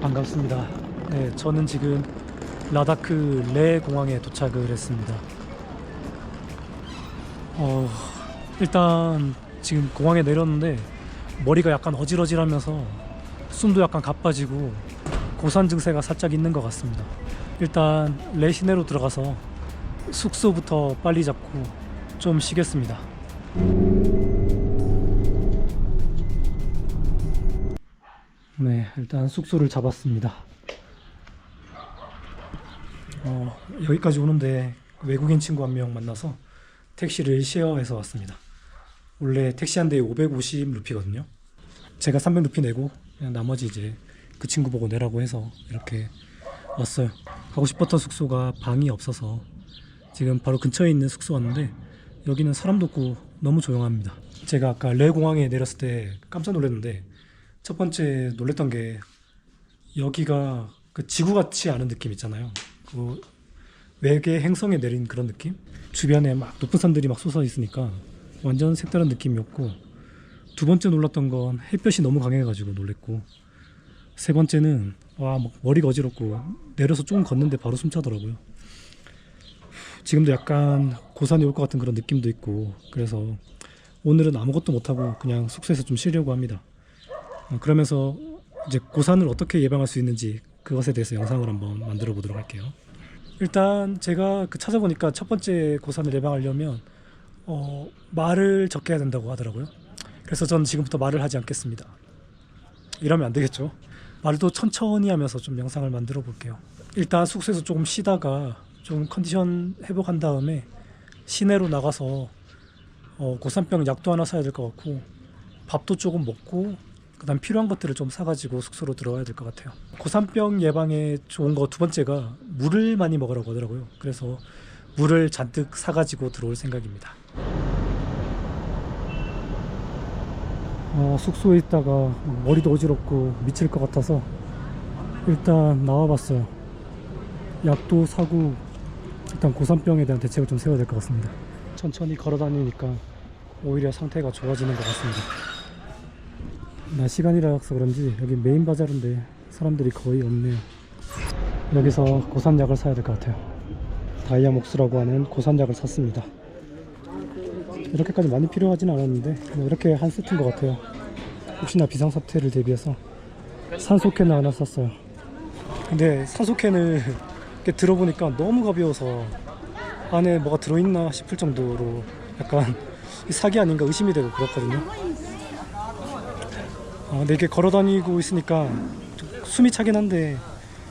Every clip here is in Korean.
반갑습니다. 네, 저는 지금 라다크 레 공항에 도착을 했습니다. 어, 일단 지금 공항에 내렸는데 머리가 약간 어질어질하면서 숨도 약간 가빠지고 고산 증세가 살짝 있는 것 같습니다. 일단 레 시내로 들어가서 숙소부터 빨리 잡고 좀 쉬겠습니다. 일단 숙소를 잡았습니다. 어, 여기까지 오는데 외국인 친구 한 명 만나서 택시를 쉐어해서 왔습니다. 원래 택시 한 대에 550 루피거든요. 제가 300 루피 내고 그냥 나머지 이제 그 친구 보고 내라고 해서 이렇게 왔어요. 가고 싶었던 숙소가 방이 없어서 지금 바로 근처에 있는 숙소 왔는데 여기는 사람도 없고 너무 조용합니다. 제가 아까 레 공항에 내렸을 때 깜짝 놀랐는데 첫 번째 놀랬던 게 여기가 그 지구 같지 않은 느낌 있잖아요. 그 외계 행성에 내린 그런 느낌? 주변에 막 높은 산들이 막 솟아 있으니까 완전 색다른 느낌이었고 두 번째 놀랐던 건 햇볕이 너무 강해가지고 놀랬고 세 번째는 와 막 머리가 어지럽고 내려서 조금 걷는데 바로 숨차더라고요. 지금도 약간 고산이 올 것 같은 그런 느낌도 있고 그래서 오늘은 아무것도 못하고 그냥 숙소에서 좀 쉬려고 합니다. 어, 그러면서 이제 고산을 어떻게 예방할 수 있는지 그것에 대해서 영상을 한번 만들어 보도록 할게요. 일단 제가 그 찾아보니까 첫 번째 고산을 예방하려면 어, 말을 적게 해야 된다고 하더라고요. 그래서 전 지금부터 말을 하지 않겠습니다. 이러면 안 되겠죠. 말도 천천히 하면서 좀 영상을 만들어 볼게요. 일단 숙소에서 조금 쉬다가 좀 컨디션 회복한 다음에 시내로 나가서 어, 고산병 약도 하나 사야 될 것 같고 밥도 조금 먹고 그다음 필요한 것들을 좀 사가지고 숙소로 들어가야 될 것 같아요. 고산병 예방에 좋은 거 두 번째가 물을 많이 먹으라고 하더라고요. 그래서 물을 잔뜩 사가지고 들어올 생각입니다. 어, 숙소에 있다가 머리도 어지럽고 미칠 것 같아서 일단 나와봤어요. 약도 사고 일단 고산병에 대한 대책을 좀 세워야 될 것 같습니다. 천천히 걸어 다니니까 오히려 상태가 좋아지는 것 같습니다. 나 시간이라서 그런지 여기 메인 바자르인데 사람들이 거의 없네요. 여기서 고산약을 사야 될 것 같아요. 다이아 목수라고 하는 고산약을 샀습니다. 이렇게까지 많이 필요하진 않았는데 뭐 이렇게 한 세트인 것 같아요. 혹시나 비상사태를 대비해서 산소캔을 하나 샀어요. 근데 산소캔을 들어보니까 너무 가벼워서 안에 뭐가 들어있나 싶을 정도로 약간 사기 아닌가 의심이 되고 그렇거든요. 어, 근데 이렇게 걸어 다니고 있으니까 좀 숨이 차긴 한데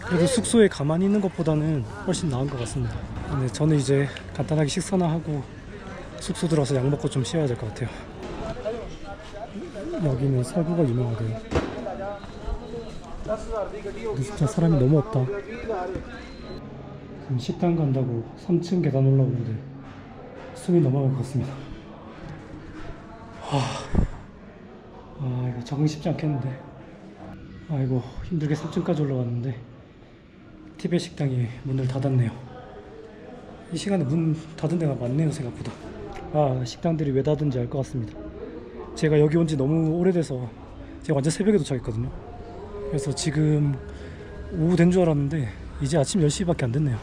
그래도 숙소에 가만히 있는 것보다는 훨씬 나은 것 같습니다. 근데 저는 이제 간단하게 식사나 하고 숙소 들어서 약 먹고 좀 쉬어야 될 것 같아요. 여기는 살구가 유명하대요. 근데 진짜 사람이 너무 없다. 지금 식당 간다고 3층 계단 올라오는데 숨이 넘어갈 것 같습니다. 하... 적응 쉽지 않겠는데. 아이고 힘들게 3층까지 올라왔는데 티베 식당이 문을 닫았네요. 이 시간에 문 닫은 데가 많네요 생각보다. 아 식당들이 왜 닫은지 알 것 같습니다. 제가 여기 온 지 너무 오래돼서 제가 완전 새벽에 도착했거든요. 그래서 지금 오후 된 줄 알았는데 이제 아침 10시밖에 안 됐네요.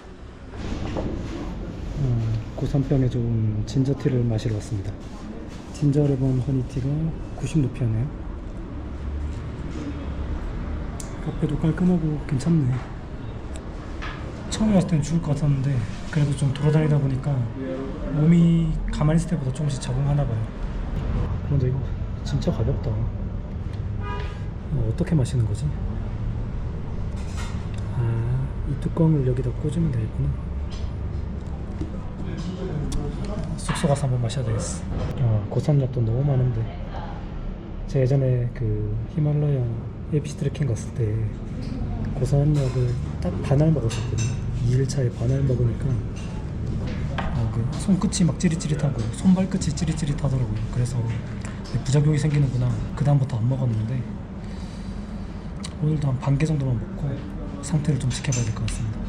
음, 고산병에 좋은 진저티를 마시러 왔습니다. 진저 레몬 허니티가 90루피 하네요. 카페도 깔끔하고 괜찮네. 처음에 왔을 때는 죽을 것 같았는데 그래도 좀 돌아다니다 보니까 몸이 가만히 있을 때보다 조금씩 적응하나 봐요. 그런데 이거 진짜 가볍다. 이거 어떻게 마시는 거지? 아, 이 뚜껑을 여기다 꽂으면 되겠구나. 숙소 가서 한번 마셔야 되겠어. 아, 고산약도 너무 많은데. 제가 예전에 그 히말라야 에피시 트레킹 갔을 때 고산약을 딱 반알 먹었었거든요. 2일차에 반알 먹으니까 어, 그 손끝이 막 찌릿찌릿하고 손발끝이 찌릿찌릿하더라고요. 그래서 부작용이 생기는구나. 그 다음부터 안 먹었는데 오늘도 한 반 개 정도만 먹고 상태를 좀 지켜봐야 될 것 같습니다.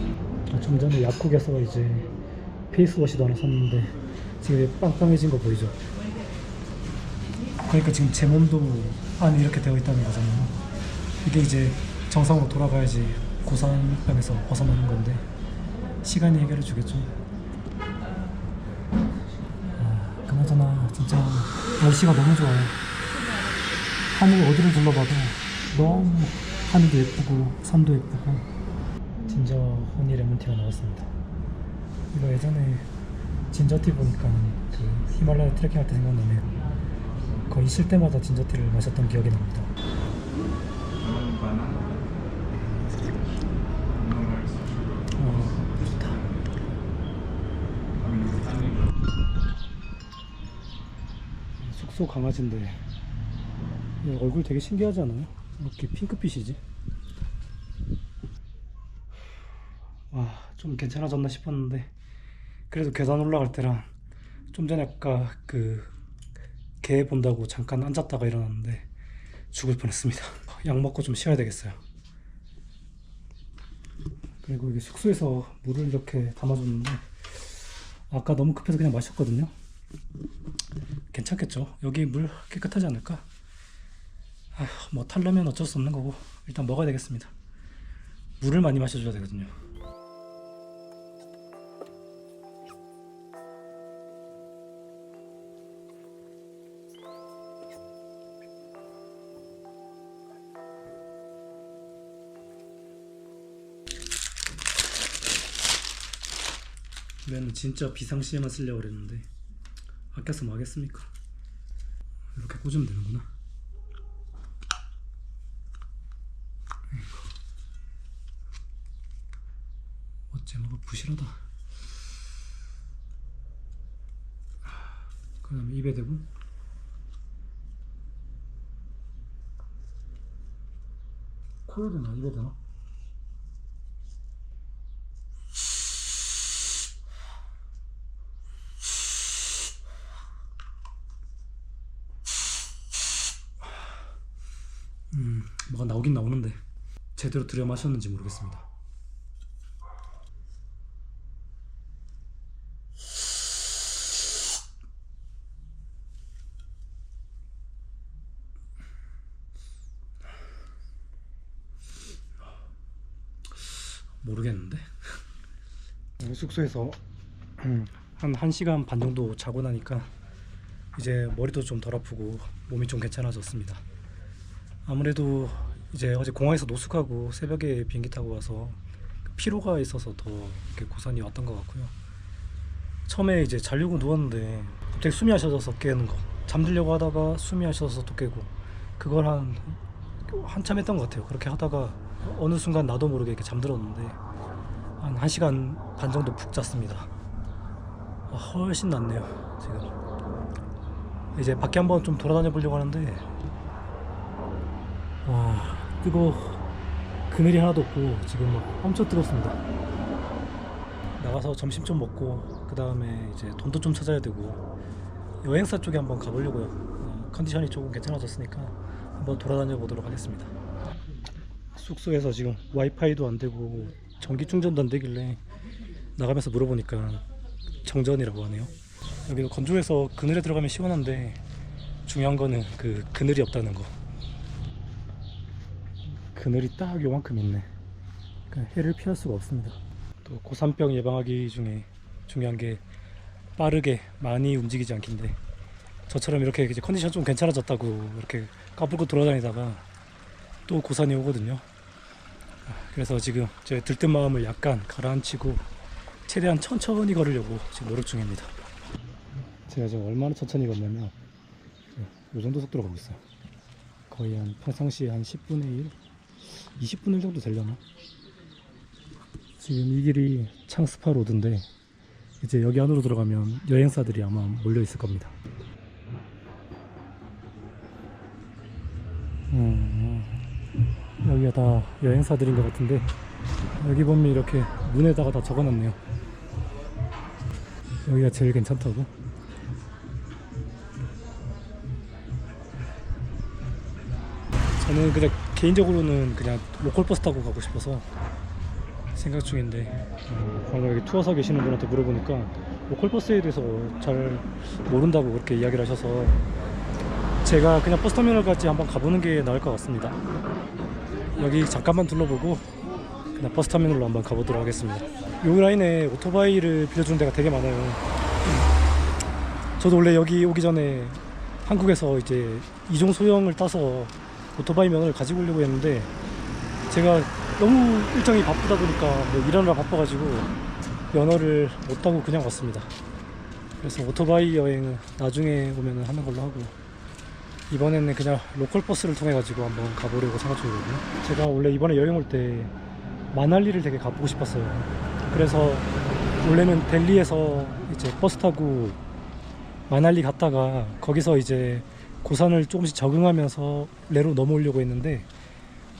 아, 좀 전에 약국에서 이제 페이스워시도 하나 샀는데 지금 빵빵해진 거 보이죠? 그러니까 지금 제 몸도 안에 이렇게 되어 있다는 거잖아요. 이게 이제 정상으로 돌아가야지 고산병에서 벗어나는 건데 시간이 해결해 주겠죠. 아, 그나저나 진짜 날씨가 너무 좋아요. 하늘 어디를 둘러봐도 너무 하늘도 예쁘고 산도 예쁘고 진저 허니 레몬티가 나왔습니다. 이거 예전에 진저티 보니까 그 히말라야 트레킹 할 때 생각나네요. 거의 쉴 때마다 진저티를 마셨던 기억이 납니다. 어, 좋다. 숙 소 강아지인데 얘 얼굴 되게 신기하지 않아요? 이렇게 핑크빛이지? 와, 좀 괜찮아졌나 싶었는데 그래도 계단 올라갈 때랑 좀 전에 아까 그 개 본다고 잠깐 앉았다가 일어났는데 죽을 뻔했습니다. 약 먹고 좀 쉬어야 되겠어요. 그리고 이게 숙소에서 물을 이렇게 담아줬는데 아까 너무 급해서 그냥 마셨거든요. 괜찮겠죠? 여기 물 깨끗하지 않을까? 아휴, 뭐 탈려면 어쩔 수 없는 거고 일단 먹어야 되겠습니다. 물을 많이 마셔줘야 되거든요. 맨 진짜 비상시에만 쓰려고 그랬는데 아껴서 뭐 하겠습니까? 이렇게 꽂으면 되는구나. 어째 뭐가 부실하다. 그 다음에 입에 대고 코에 되나 입에 되나? 음, 뭐가 나오긴 나오는데 제대로 들여 마셨는지 모르겠습니다. 모르겠는데 숙소에서 한 1시간 반 정도 자고 나니까 이제 머리도 좀 덜 아프고 몸이 좀 괜찮아졌습니다. 아무래도 이제 어제 공항에서 노숙하고 새벽에 비행기 타고 와서 피로가 있어서 더 이렇게 고산이 왔던 것 같고요. 처음에 이제 자려고 누웠는데 갑자기 숨이 하셔져서 깨는 거. 잠들려고 하다가 숨이 하셔서 또 깨고 그걸 한 한참 했던 것 같아요. 그렇게 하다가 어느 순간 나도 모르게 이렇게 잠들었는데 한 1시간 반 정도 푹 잤습니다. 아, 훨씬 낫네요. 지금 이제 밖에 한번 좀 돌아다녀 보려고 하는데 와 뜨거 그늘이 하나도 없고 지금 막 엄청 뜨겁습니다. 나가서 점심 좀 먹고 그 다음에 이제 돈도 좀 찾아야 되고 여행사 쪽에 한번 가보려고요. 어, 컨디션이 조금 괜찮아졌으니까 한번 돌아다녀 보도록 하겠습니다. 숙소에서 지금 와이파이도 안 되고 전기 충전도 안 되길래 나가면서 물어보니까 정전이라고 하네요. 여기는 건조해서 그늘에 들어가면 시원한데 중요한 거는 그 그늘이 없다는 거 그늘이 딱 요만큼 있네. 그러니까 해를 피할 수가 없습니다. 또 고산병 예방하기 중에 중요한 게 빠르게 많이 움직이지 않긴데 저처럼 이렇게 이제 컨디션 좀 괜찮아졌다고 이렇게 까불고 돌아다니다가 또 고산이 오거든요. 아, 그래서 지금 제 들뜬 마음을 약간 가라앉히고 최대한 천천히 걸으려고 지금 노력 중입니다. 제가 지금 얼마나 천천히 걷냐면 이 정도 속도로 가고 있어요. 거의 한 평상시에 한 10분의 1 20분 1 정도 되려나? 지금 이 길이 창스파 로드인데 이제 여기 안으로 들어가면 여행사들이 아마 몰려 있을 겁니다. 음, 여기가 다 여행사들인 것 같은데 여기 보면 이렇게 문에다가 다 적어놨네요. 여기가 제일 괜찮다고. 저는 그냥 개인적으로는 그냥 로컬 버스 타고 가고 싶어서 생각 중인데 어, 방금 여기 투어사 계시는 분한테 물어보니까 로컬 버스에 대해서 잘 모른다고 그렇게 이야기를 하셔서 제가 그냥 버스 터미널까지 한번 가보는 게 나을 것 같습니다. 여기 잠깐만 둘러보고 그냥 버스 터미널로 한번 가보도록 하겠습니다. 요 라인에 오토바이를 빌려주는 데가 되게 많아요. 저도 원래 여기 오기 전에 한국에서 이제 이종 소형을 따서 오토바이 면허를 가지고 오려고 했는데 제가 너무 일정이 바쁘다 보니까 뭐 일하느라 바빠가지고 면허를 못 따고 그냥 왔습니다. 그래서 오토바이 여행은 나중에 오면 하는 걸로 하고 이번에는 그냥 로컬 버스를 통해 가지고 한번 가보려고 생각 중이거든요. 제가 원래 이번에 여행 올 때 마날리를 되게 가보고 싶었어요. 그래서 원래는 델리에서 이제 버스 타고 마날리 갔다가 거기서 이제 고산을 조금씩 적응하면서 레로 넘어오려고 했는데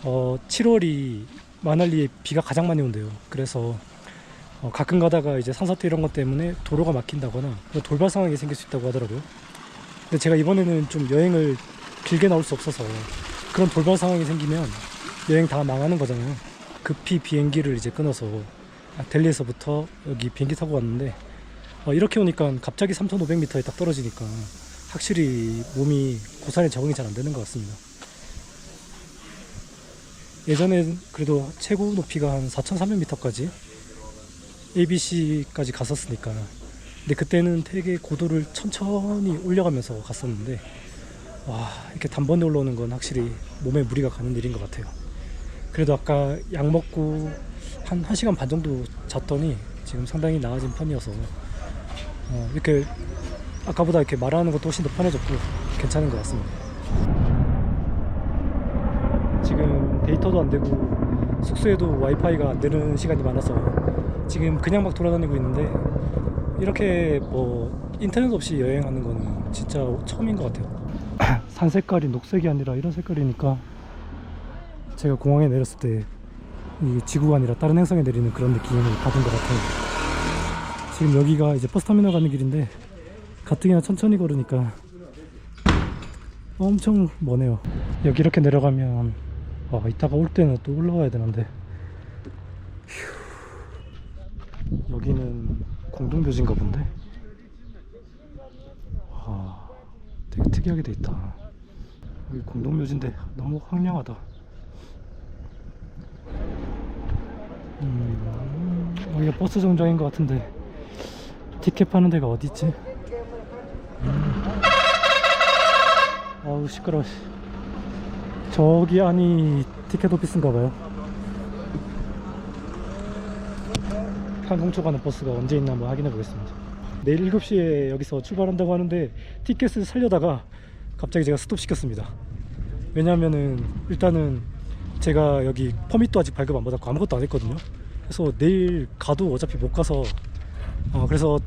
어 7월이 마날리에 비가 가장 많이 온대요. 그래서 어, 가끔 가다가 이제 산사태 이런 것 때문에 도로가 막힌다거나 돌발 상황이 생길 수 있다고 하더라고요. 근데 제가 이번에는 좀 여행을 길게 나올 수 없어서 그런 돌발 상황이 생기면 여행 다 망하는 거잖아요. 급히 비행기를 이제 끊어서 델리에서부터 여기 비행기 타고 왔는데 어, 이렇게 오니까 갑자기 3,500m에 딱 떨어지니까 확실히 몸이 고산에 적응이 잘 안 되는 것 같습니다. 예전엔 그래도 최고 높이가 한 4,300m까지 ABC까지 갔었으니까 근데 그때는 되게 고도를 천천히 올려가면서 갔었는데 와 이렇게 단번에 올라오는 건 확실히 몸에 무리가 가는 일인 것 같아요 그래도 아까 약 먹고 한 1시간 반 정도 잤더니 지금 상당히 나아진 편이어서 어, 이렇게 아까보다 이렇게 말하는 것도 훨씬 더 편해졌고 괜찮은 것 같습니다 지금 데이터도 안 되고 숙소에도 와이파이가 안 되는 시간이 많아서 지금 그냥 막 돌아다니고 있는데 이렇게 뭐 인터넷 없이 여행하는 거는 진짜 처음인 것 같아요. 산 색깔이 녹색이 아니라 이런 색깔이니까 제가 공항에 내렸을 때 이 지구가 아니라 다른 행성에 내리는 그런 느낌을 받은 것 같아요. 지금 여기가 이제 버스 터미널 가는 길인데 가뜩이나 천천히 걸으니까 엄청 머네요. 여기 이렇게 내려가면 와, 이따가 올 때는 또 올라와야 되는데 휴. 여기는 공동묘지인가 본데 와 되게 특이하게 돼 있다 여기 공동묘지인데 너무 황량하다 음, 여기가 버스 정장인 것 같은데 티켓 파는 데가 어디 있지? 음. 아우 시끄러워. 저기 안이 티켓 오피스인가 봐요. 항공초 가는 버스가 언제 있나 한번 확인해 보겠습니다. 내일 7시에 여기서 출발한다고 하는데 티켓을 살려다가 갑자기 제가 스톱 시켰습니다. 왜냐하면은 일단은 제가 여기 퍼밋도 아직 발급 안 받았고 아무것도 안 했거든요. 그래서 내일 가도 어차피 못 가서 어, 그래서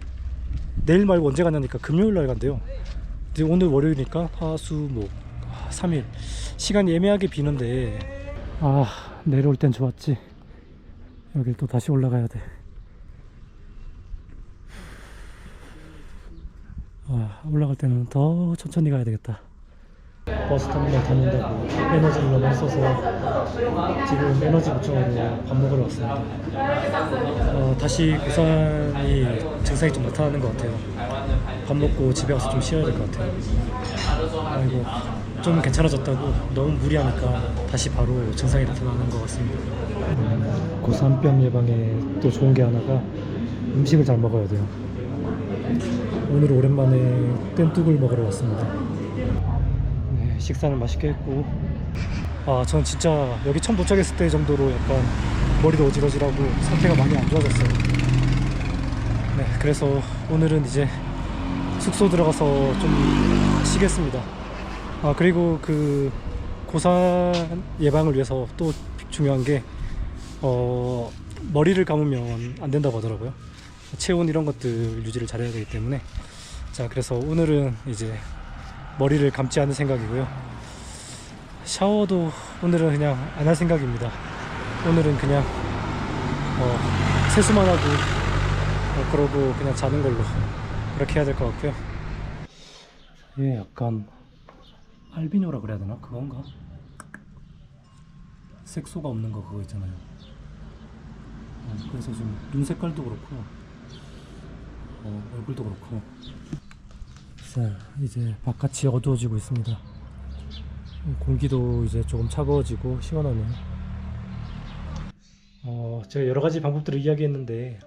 내일 말고 언제 가냐니까 금요일 날 간대요. 근데 오늘 월요일이니까 화수목 3일. 시간이 애매하게 비는데. 아 내려올 땐 좋았지. 여길 또 다시 올라가야 돼. 아, 올라갈 때는 더 천천히 가야 되겠다. 버스 터미널 다닌다고. 에너지를 너무 써서 지금 에너지 보충하러 밥 먹으러 왔습니다. 어, 다시 부산이 증상이 좀 나타나는 것 같아요. 밥 먹고 집에 가서 좀 쉬어야 될 것 같아요. 아이고 좀 괜찮아졌다고 너무 무리하니까 다시 바로 증상이 나타나는 것 같습니다. 고산병 예방에 또 좋은 게 하나가 음식을 잘 먹어야 돼요. 오늘 오랜만에 뗀뚝을 먹으러 왔습니다. 네, 식사는 맛있게 했고, 아, 전 진짜 여기 처음 도착했을 때 정도로 약간 머리도 어지러지라고 상태가 많이 안 좋아졌어요. 네, 그래서 오늘은 이제 숙소 들어가서 좀 쉬겠습니다. 아, 그리고 그 고산 예방을 위해서 또 중요한 게, 어, 머리를 감으면 안 된다고 하더라고요. 체온 이런 것들 유지를 잘해야 되기 때문에 자 그래서 오늘은 이제 머리를 감지 않을 생각이고요 샤워도 오늘은 그냥 안 할 생각입니다. 오늘은 그냥 어, 세수만 하고 어, 그러고 그냥 자는 걸로 그렇게 해야 될 것 같고요. 얘 약간 알비노라 그래야 되나? 그건가? 색소가 없는 거 그거 있잖아요. 어, 그래서 좀 눈 색깔도 그렇고 어, 얼굴도 그렇고. 자 이제 바깥이 어두워지고 있습니다 공기도 이제 조금 차가워지고 시원하네요 제가 여러 가지 방법들을 이야기했는데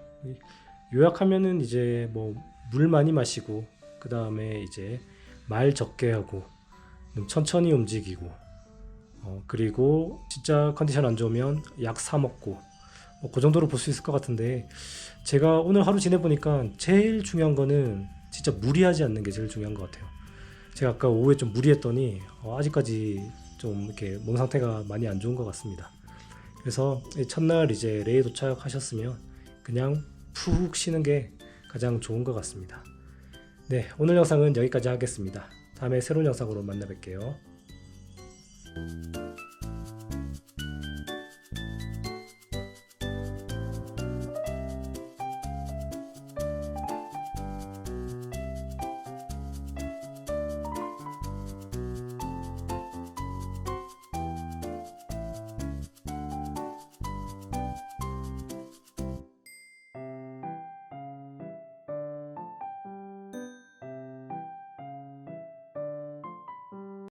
요약하면은 이제 뭐 물 많이 마시고 그 다음에 이제 말 적게 하고 좀 천천히 움직이고 어, 그리고 진짜 컨디션 안 좋으면 약 사 먹고 뭐 그 정도로 볼 수 있을 것 같은데 제가 오늘 하루 지내 보니까 제일 중요한 거는 진짜 무리하지 않는 게 제일 중요한 것 같아요. 제가 아까 오후에 좀 무리했더니 어, 아직까지 좀 이렇게 몸 상태가 많이 안 좋은 것 같습니다. 그래서 이 첫날 이제 레이 도착하셨으면 그냥 푹 쉬는 게 가장 좋은 것 같습니다. 네, 오늘 영상은 여기까지 하겠습니다. 다음에 새로운 영상으로 만나 뵐게요.